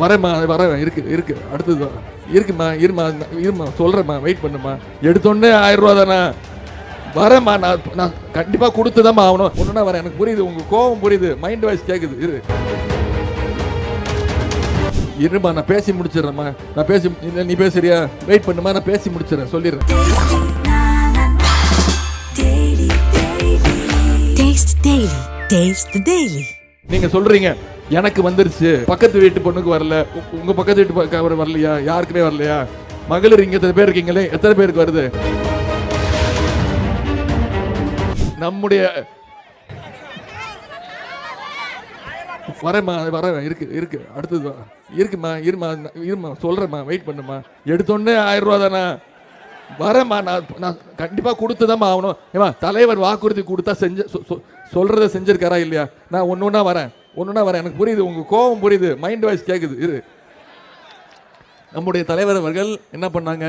வரேம்மா வரேன் இருக்கு இருக்கு. அடுத்தது. இருக்குமா இருமா இருமா சொல்றேம்மா வெயிட் பண்ணுமா எடுத்தோடனே ஆயிரம் ரூபா தானே. வரேம்மா நான் நான் கண்டிப்பாக கொடுத்து ஆகணும். ஒன்றுனா வரேன். எனக்கு புரியுது உங்கள் கோவம் புரியுது. மைண்ட் வாய்ஸ் கேட்குது இரு. இருமா நான் பேசி முடிச்சிடுறேம்மா. நான் பேசி இல்லை நீ பேசுறியா? வெயிட் பண்ணுமா நான் பேசி முடிச்சிடுறேன். சொல்லிடுறேன். Taste Daily. Taste the Daily. நீங்க சொல்றீங்க. எனக்கு வந்துருச்சு. பக்கத்து வீட்டு பொண்ணுக்கு வரல. உங்க பக்கத்து வீட்டு அவர் வரலையா? யாருக்குமே வரலையா? மகளிர் இங்க எத்தனை பேர் இருக்கீங்களே? எத்தனை பேருக்கு வருது? நம்முடைய வரேம்மா வரேன். இருக்கு இருக்கு. அடுத்தது இருக்குமா இருமா இருமா சொல்றேம்மா வெயிட் பண்ணுமா எடுத்தோடனே ஆயிரம் ரூபா தானே? வரேம்மா நான் நான் கண்டிப்பாக கொடுத்து ஆகணும். ஏமா தலைவர் வாக்குறுதி கொடுத்தா செஞ்ச சொ- சொ- செஞ்சிருக்காரா இல்லையா? நான் ஒன்று ஒன்றா வரேன். ஒன்றுனா வர வரேன் எனக்கு புரியுது உங்கள் கோவம் புரியுது மைண்ட் வாய்ஸ் கேட்குது இரு. நம்முடைய தலைவர் அவர்கள் என்ன பண்ணாங்க?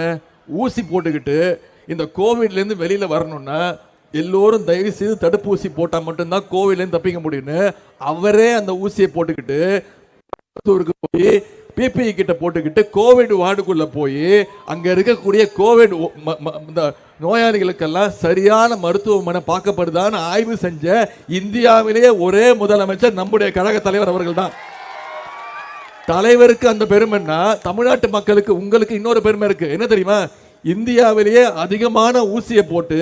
ஊசி போட்டுக்கிட்டு இந்த கோவிட்லேருந்து வெளியில் வரணும்னா எல்லோரும் தயவு செய்து தடுப்பூசி போட்டால் மட்டும்தான் கோவிட்லேருந்து தப்பிக்க முடியும்னு அவரே அந்த ஊசியை போட்டுக்கிட்டு போய் பிபிஇ கிட்ட போட்டுக்கிட்டு கோவிட் வார்டுக்குள்ளே போய் அங்கே இருக்கக்கூடிய கோவிட் ம- ம- இந்த நோயாளிகளுக்கெல்லாம் சரியான மருத்துவமனை பார்க்கப்படுதான்னு ஆய்வு செஞ்ச இந்தியாவிலேயே ஒரே முதலமைச்சர் நம்முடைய கழக தலைவர் அவர்கள் தான் தலைவருக்கு அந்த பெருமைன்னா தமிழ்நாட்டு மக்களுக்கு உங்களுக்கு இன்னொரு பெருமை இருக்கு. என்ன தெரியுமா? இந்தியாவிலேயே அதிகமான ஊசியை போட்டு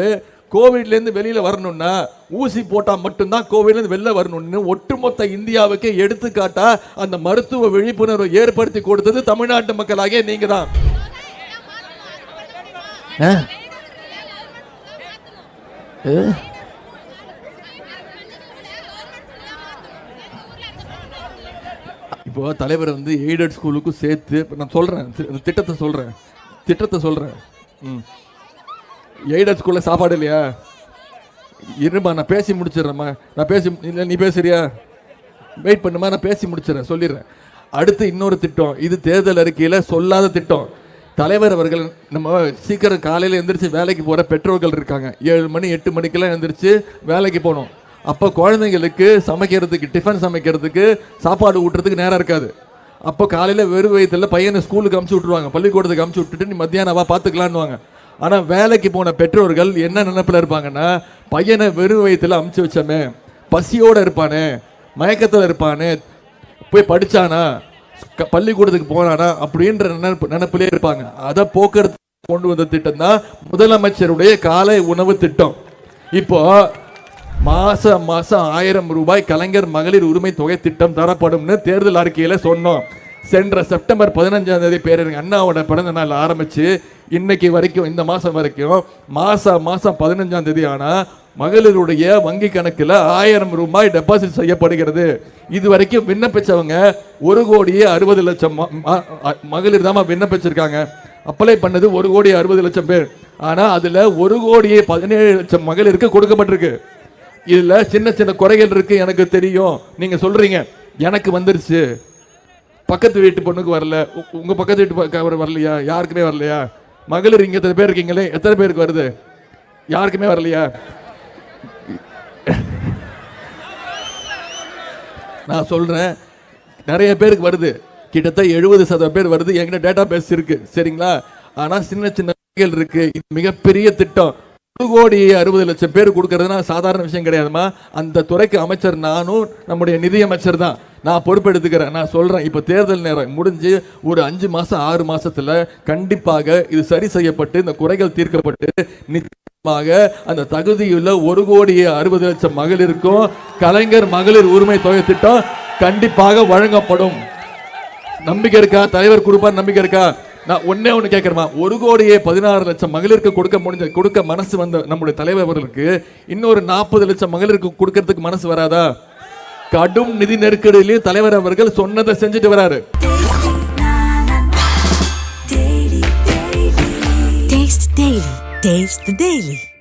கோவிட்ல இருந்து வெளியில வரணும்னா ஊசி போட்டா மட்டும்தான் கோவிட்ல இருந்து வெளில வரணும்னு ஒட்டுமொத்த இந்தியாவுக்கு எடுத்துக்காட்டா அந்த மருத்துவ விழிப்புணர்வை ஏற்படுத்தி கொடுத்தது தமிழ்நாட்டு மக்களாகிய நீங்க தான் இப்போ தலைவர் வந்து எய்டட் ஸ்கூலுக்கும் சேர்த்து நான் அந்த திட்டத்தை சொல்றேன் திட்டத்தை சொல்றேன். ம். எய்டட் சாப்பாடு இல்லையா? இருமா நான் பேசி முடிச்சிடுறேம்மா. நான் பேசி இல்லை நீ பேசுறியா? வெயிட் பண்ணுமா நான் பேசி முடிச்சிடுறேன் சொல்லிடுறேன். அடுத்து இன்னொரு திட்டம். இது தேர்தல் அறிக்கையில் சொல்லாத திட்டம். தலைவர் அவர்கள் நம்ம சீக்கிரம் காலையில் எழுந்திரிச்சு வேலைக்கு போகிற பெற்றோர்கள் இருக்காங்க. ஏழு மணி எட்டு மணிக்கெல்லாம் எழுந்திரிச்சு வேலைக்கு போகணும். அப்போ குழந்தைங்களுக்கு சமைக்கிறதுக்கு டிஃபன் சமைக்கிறதுக்கு சாப்பாடு ஊட்டுறதுக்கு நேரம் இருக்காது. அப்போ காலையில் வெறும் வயிற்றுல பையனை ஸ்கூலுக்கு அமுச்சு விட்ருவாங்க பள்ளிக்கூடத்துக்கு அமுச்சு விட்டுட்டு நீ மத்தியானவா வா பார்த்துக்கலான்னுவாங்க ஆனால் வேலைக்கு போன பெற்றோர்கள் என்ன நினைப்பில் இருப்பாங்கன்னா பையனை வெறும் வயிற்றுல அமுச்சு வச்சோமே பசியோடு இருப்பானே மயக்கத்தில் இருப்பானே போய் படிச்சானா க- பள்ளிக்கூடத்துக்கு போனானா அப்படின்ற நினைப்பு நினைப்பிலே இருப்பாங்க. அதை போக்குறது கொண்டு வந்த திட்டம் தான் முதலமைச்சருடைய காலை உணவு திட்டம். இப்போ மாசம் மாசம் ஆயிரம் ரூபாய் கலைஞர் மகளிர் உரிமை தொகை திட்டம் தரப்படும்னு தேர்தல் அறிக்கையில் சொன்னோம். சென்ற செப்டம்பர் பதினஞ்சாம் தேதி பேரறிஞர் அண்ணாவோட பிறந்த நாள் ஆரம்பிச்சு இன்னைக்கு வரைக்கும் இந்த மாதம் வரைக்கும் மாதம் மாதம் பதினஞ்சாம் தேதி ஆனால் மகளிருடைய வங்கி கணக்கில் ஆயிரம் ரூபாய் டெபாசிட் செய்யப்படுகிறது. இது வரைக்கும் விண்ணப்பிச்சவங்க ஒரு கோடியே அறுபது லட்சம் மகளிர் தான் விண்ணப்பிச்சிருக்காங்க. அப்ளை பண்ணது ஒரு கோடி அறுபது லட்சம் பேர். ஆனால் அதில் ஒரு கோடியே பதினேழு லட்சம் மகளிருக்கு கொடுக்கப்பட்டிருக்கு. இதில் சின்ன சின்ன குறைகள் இருக்குது எனக்கு தெரியும். நீங்கள் சொல்கிறீங்க எனக்கு வந்துருச்சு. பக்கத்து வீட்டு பொண்ணுக்கு வரல. உ- உங்க பக்கத்து வீட்டு அவர் வரலையா? யாருக்குமே வரலையா? மகளிர் இங்க எத்தனை பேர் இருக்கீங்களே? எத்தனை பேருக்கு வருது? யாருக்குமே வரலையா? நான் சொல்றேன் நிறைய பேருக்கு வருது. கிட்டத்தட்ட எழுபது சதவீதம் பேர் வருது. என்கிட்ட டேட்டா பேஸ் இருக்கு. சரிங்களா? ஆனா சின்ன சின்ன இருக்கு. இது மிகப்பெரிய திட்டம். ஒரு கோடி அறுபது லட்சம் பேர் கொடுக்கறதுனா சாதாரண விஷயம் கிடையாதுமா? அந்த துறைக்கு அமைச்சர் நானும் நம்முடைய நிதி அமைச்சர் தான். நான் பொறுப்பெடுத்துக்கிறேன் நான் சொல்றேன். இப்போ தேர்தல் நேரம் முடிஞ்சு ஒரு அஞ்சு மாசம் ஆறு மாசத்துல கண்டிப்பாக இது சரி செய்யப்பட்டு இந்த குறைகள் தீர்க்கப்பட்டு நிச்சயமாக அந்த தகுதியுள்ள ஒரு கோடி அறுபது லட்சம் மகளிருக்கும் கலைஞர் மகளிர் உரிமை தொகை திட்டம் கண்டிப்பாக வழங்கப்படும். நம்பிக்கை இருக்கா? தலைவர் கொடுப்பார் நம்பிக்கை இருக்கா? நான் ஒன்றே ஒன்று கேட்குறேமா ஒரு கோடியே பதினாறு லட்சம் மகளிருக்கு கொடுக்க முடிஞ்ச கொடுக்க மனசு வந்த நம்முடைய தலைவர் அவர்களுக்கு இன்னொரு நாற்பது லட்சம் மகளிருக்கு கொடுக்கறதுக்கு மனசு வராதா? கடும் நிதி நெருக்கடியிலையும் தலைவர் அவர்கள் சொன்னதை செஞ்சுட்டு வராரு. Taste the Daily.